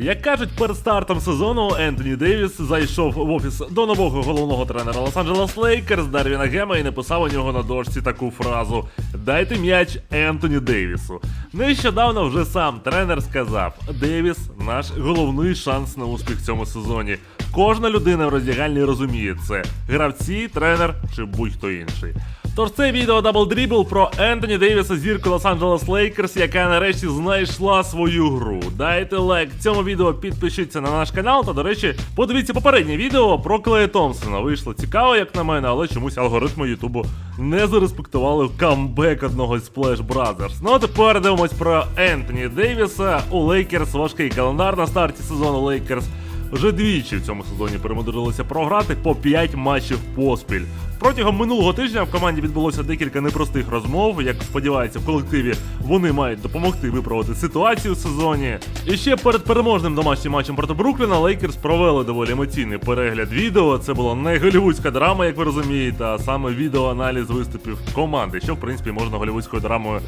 Як кажуть, перед стартом сезону Ентоні Девіс зайшов в офіс до нового головного тренера Лос-Анджелес Лейкерс Дарвіна Гема і написав у нього на дошці таку фразу: Дайте м'яч Ентоні Девісу. Нещодавно вже сам тренер сказав: Девіс наш головний шанс на успіх в цьому сезоні. Кожна людина в роздягальні розуміє це: гравці, тренер чи будь-хто інший. Тож це відео Double Dribble про Ентоні Дейвіса зірку Лос-Анджелес Лейкерс, яка нарешті знайшла свою гру. Дайте лайк цьому відео, підпишіться на наш канал. Та, до речі, подивіться попереднє відео про Клея Томпсона. Вийшло цікаво, як на мене, але чомусь алгоритми Ютубу не зареспектували камбек одного з Splash Brothers. Ну а тепер дивимось про Ентоні Дейвіса. У Лейкерс важкий календар на старті сезону Лейкерс. Вже двічі в цьому сезоні перемудрилися програти по 5 матчів поспіль. Протягом минулого тижня в команді відбулося декілька непростих розмов. Як сподівається, в колективі вони мають допомогти виправити ситуацію в сезоні. І ще перед переможним домашнім матчем проти Брукліна Лейкерс провели доволі емоційний перегляд відео. Це була не голівудська драма, як ви розумієте, а саме відеоаналіз виступів команди, що в принципі можна голівудською драмою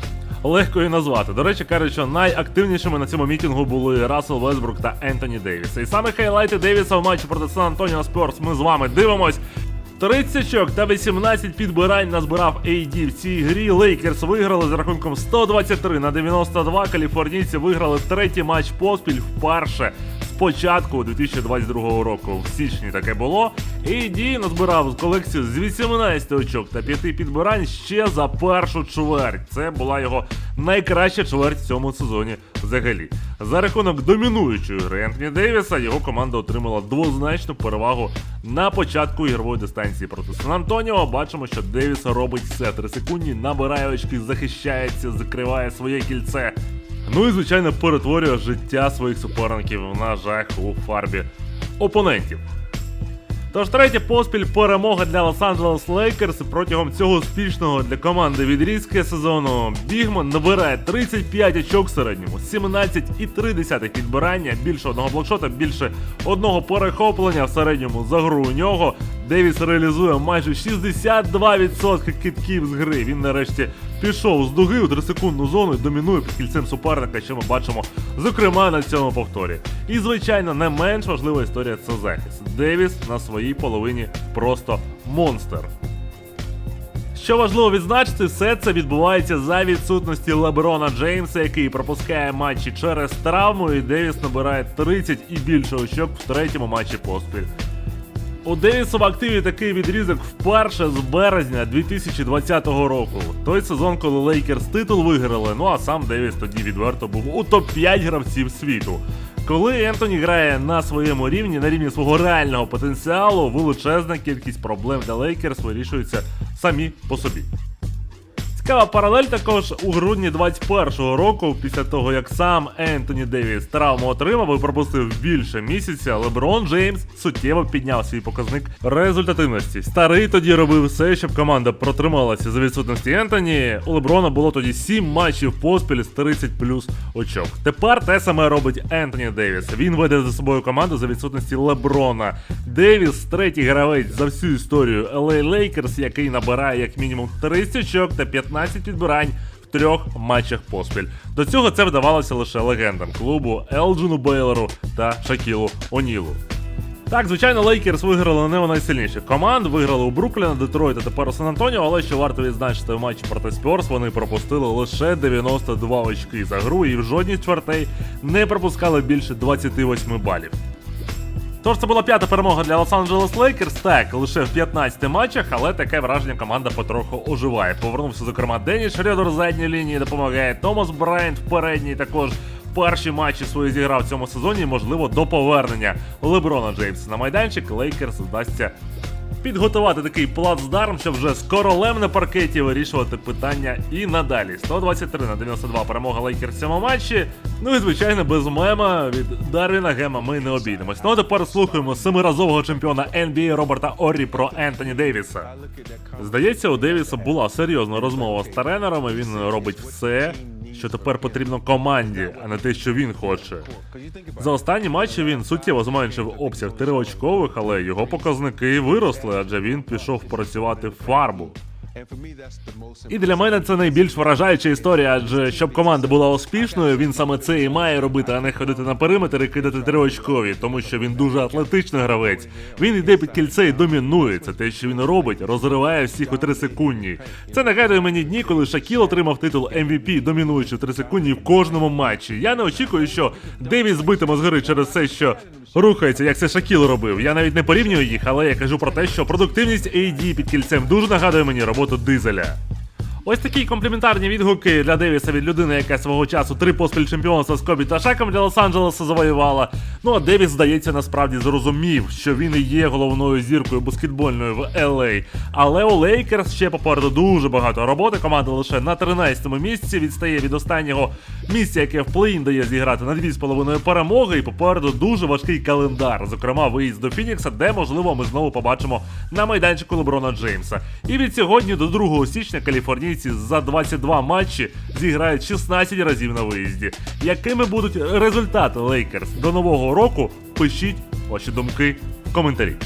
легко і назвати. До речі, кажуть, що найактивнішими на цьому мітингу були Рассел Весбрук та Ентоні Девіс. І саме хайлайти Девіса в матчі проти Сан Антоніо Спорс ми з вами дивимось. 30 очок та 18 підбирань назбирав AD в цій грі. Лейкерс виграли з рахунком 123 на 92. Каліфорнійці виграли третій матч поспіль вперше початку 2022 року. В січні таке було. І AD назбирав колекцію з 18 очок та 5 підбирань ще за першу чверть. Це була його найкраща чверть в цьому сезоні взагалі. За рахунок домінуючої гри Ентоні Девіса його команда отримала двозначну перевагу на початку ігрової дистанції проти Сан Антоніо. Бачимо, що Девіс робить все 3 секунді, набирає очки, захищається, закриває своє кільце. Ну і звичайно перетворює життя своїх суперників на жах у фарбі опонентів. Тож третя поспіль перемога для Лос-Анджелес Лейкерс протягом цього успішного для команди відрізки сезону. Бігман набирає 35 очок в середньому, 17,3 підбирання, більше одного блокшота, більше одного перехоплення в середньому за гру у нього. Девіс реалізує майже 62% китків з гри. Він нарешті пішов з дуги у 3-секундну зону і домінує під кільцем суперника, що ми бачимо, зокрема на цьому повторі. І звичайно, не менш важлива історія це захист. Девіс на своїй половині просто монстр. Що важливо відзначити, все це відбувається за відсутності Леброна Джеймса, який пропускає матчі через травму, і Девіс набирає 30 і більше очок в третьому матчі поспіль. У Девіса в активі такий відрізок вперше з березня 2020 року. Той сезон, коли Лейкерс титул виграли, ну а сам Девіс тоді відверто був у топ-5 гравців світу. Коли Ентоні грає на своєму рівні, на рівні свого реального потенціалу, величезна кількість проблем для Лейкерс вирішується самі по собі. Цікава паралель також у грудні 21-го року, після того як сам Ентоні Девіс травму отримав і пропустив більше місяця, Леброн Джеймс суттєво підняв свій показник результативності. Старий тоді робив все, щоб команда протрималася за відсутності Ентоні. У Леброна було тоді 7 матчів поспіль з 30 плюс очок. Тепер те саме робить Ентоні Девіс. Він веде за собою команду за відсутності Леброна. Девіс третій гравець за всю історію LA Lakers, який набирає як мінімум 30 очок та 15 підбирань в трьох матчах поспіль. До цього це вдавалося лише легендам клубу Елджину Бейлору та Шакілу Онілу. Так, звичайно, Лейкерс виграли не у найсильніших команд, виграли у Брукліна, Детройт та тепер у Сан Антоніо, але що варто відзначити в матчі проти Спьорс, вони пропустили лише 92 очки за гру і в жодній з чвертей не пропускали більше 28 балів. Тож це була п'ята перемога для Лос-Анджелес Лейкерс. Так, лише в 15 матчах, але таке враження команда потроху оживає. Повернувся, зокрема, Деніс Шредер з задній лінії допомагає. Томас Брайант в передній також перші матчі свої зіграв цьому сезоні. Можливо, до повернення Леброна Джеймса на майданчик Лейкерс вдасться підготувати такий плацдарм, щоб вже з королем на паркеті вирішувати питання і надалі. 123 на 92 перемога Лейкерс в цьому матчі. Ну і звичайно, без мема від Дарвіна Гема ми не обійдемось. Ну а тепер слухаємо семиразового чемпіона NBA Роберта Оррі про Ентоні Девіса. Здається, у Девіса була серйозна розмова з тренером. і Він робить все, що тепер потрібно команді, а не те, що він хоче. За останні матчі він суттєво зменшив обсяг триочкових, але його показники виросли, адже він пішов працювати в фарбу. І для мене це найбільш вражаюча історія, адже щоб команда була успішною, він саме це і має робити, а не ходити на периметр і кидати триочкові, тому що він дуже атлетичний гравець. Він йде під кільце і домінує. Це те, що він робить, розриває всіх у 3 секунді. Це нагадує мені дні, коли Шакіл отримав титул MVP, домінуючи в 3 секунді в кожному матчі. Я не очікую, що Девіс збитиме з гри через те, що рухається, як це Шакіл робив. Я навіть не порівнюю їх, але я кажу про те, що продуктивність AD під кільцем дуже нагадує мені роботу дизеля. Ось такі компліментарні відгуки для Девіса від людини, яка свого часу три поспіль чемпіонства з Кобі та Шаком для Лос-Анджелеса завоювала. Ну а Девіс, здається, насправді зрозумів, що він і є головною зіркою баскетбольної в LA. Але у Лейкерс ще попереду дуже багато роботи. Команда лише на 13-му місці відстає від останнього місця, яке в плей-ін дає зіграти на 2,5 перемоги. І попереду дуже важкий календар. Зокрема, виїзд до Фінікса, де можливо ми знову побачимо на майданчику Леброна Джеймса. І від сьогодні до 2 січня каліфорнійці за 22 матчі зіграють 16 разів на виїзді. Якими будуть результати Лейкерс до нового року? Пишіть ваші думки в коментарі.